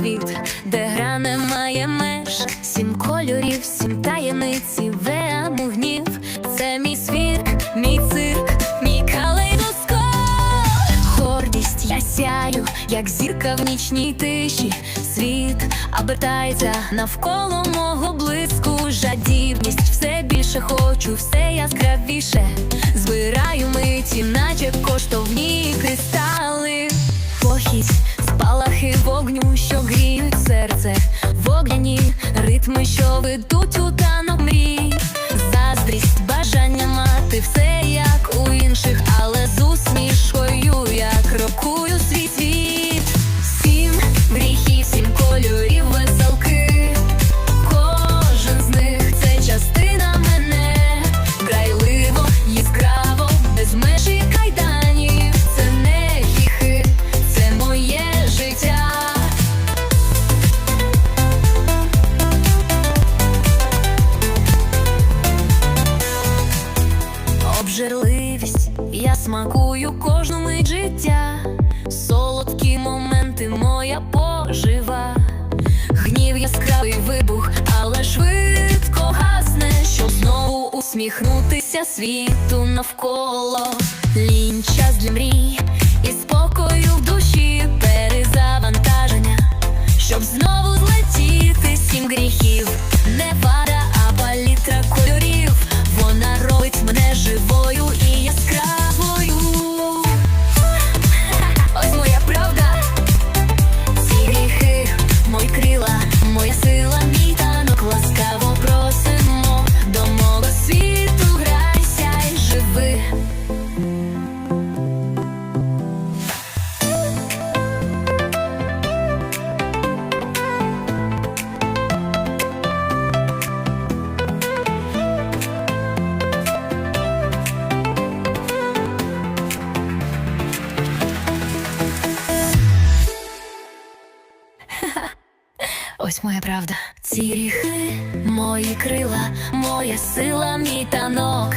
світ, де гра не має меж, сім кольорів, сім таємниці, веаму гнів. Це мій світ, мій цирк, мій калейдоскоп. Гордість я сяю, як зірка в нічній тиші. Світ обертається навколо мого блиску. Жадібність все більше хочу, все яскравіше. Збираю миті, наче коштовні гріють в огняні ритми, що ведуть у Обжерливість, я смакую кожну мить життя, солодкі моменти, моя пожива, гнів яскравий вибух, але швидко гасне, щоб знову усміхнутися світу навколо. Лінь час для мрій і спокою в душі, перезавантаження, щоб знову злетіти. Сім гріхів, живою і яскравою. Ось моя правда. Ці ріхи, мої крила, моя сила, мій танок.